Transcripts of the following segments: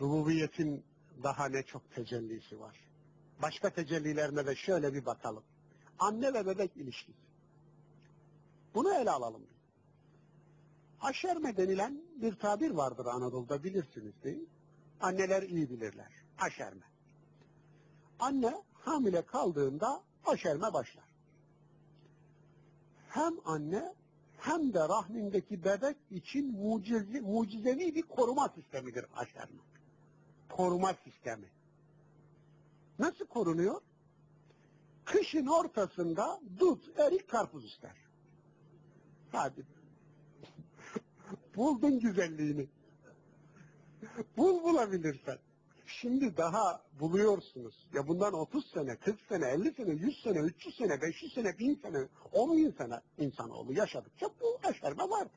Rububiyetin daha ne çok tecellisi var. Başka tecellilerine de şöyle bir bakalım. Anne ve bebek ilişkisi. Bunu ele alalım. Aşerme denilen bir tabir vardır Anadolu'da bilirsiniz değil mi? Anneler iyi bilirler. Aşerme. Anne hamile kaldığında aşerme başlar. Hem anne hem de rahmindeki bebek için mucize, mucizevi bir koruma sistemidir aşerme. Koruma sistemi. Nasıl korunuyor? Kışın ortasında dut, erik, karpuz ister. Hadi. Buldun güzelliğini. Bul bulabilirsen. Şimdi daha buluyorsunuz. Ya bundan 30 sene, 40 sene, 50 sene, 100 sene, 300 sene, 500 sene, 1000 sene, 10 bin sene insanoğlu yaşadıkça bu aşerme vardı.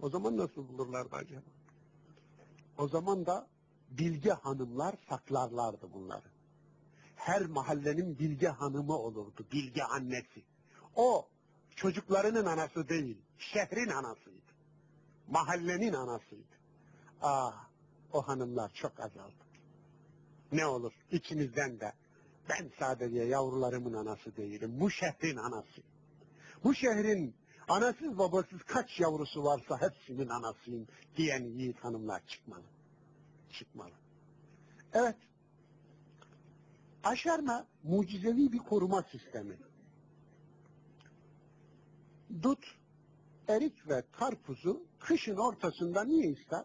O zaman nasıl bulurlardı acaba? O zaman da bilge hanımlar saklarlardı bunları. Her mahallenin bilge hanımı olurdu, bilge annesi. O çocuklarının anası değil, şehrin anasıydı. Mahallenin anasıydı. Ah, o hanımlar çok azaldı. Ne olur içinizden de ben sadece yavrularımın anası değilim, bu şehrin anası. Bu şehrin anasız babasız kaç yavrusu varsa hepsinin anasıyım diyen yiğit hanımlar çıkmalı. Çıkmalı. Evet, aşerme mucizevi bir koruma sistemi. Dut, erik ve karpuzu kışın ortasında niye ister?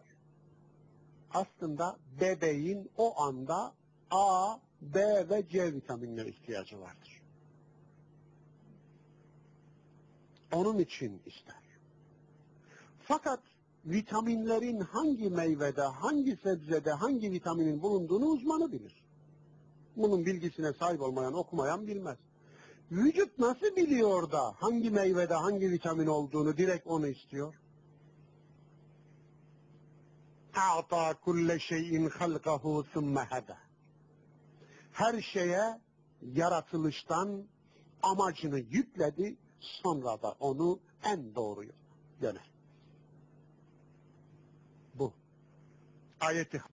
Aslında bebeğin o anda A, B ve C vitaminine ihtiyacı vardır. Onun için ister. Fakat vitaminlerin hangi meyvede, hangi sebzede, hangi vitaminin bulunduğunu uzmanı bilir. Bunun bilgisine sahip olmayan, okumayan bilmez. Vücut nasıl biliyor da hangi meyvede hangi vitamin olduğunu direkt onu istiyor? اَعْطَى كُلَّ شَيْءٍ خَلْقَهُ ثُمَّ هَدَى Her şeye yaratılıştan amacını yükledi, sonra da onu en doğruyu yönel. Bu. Ayeti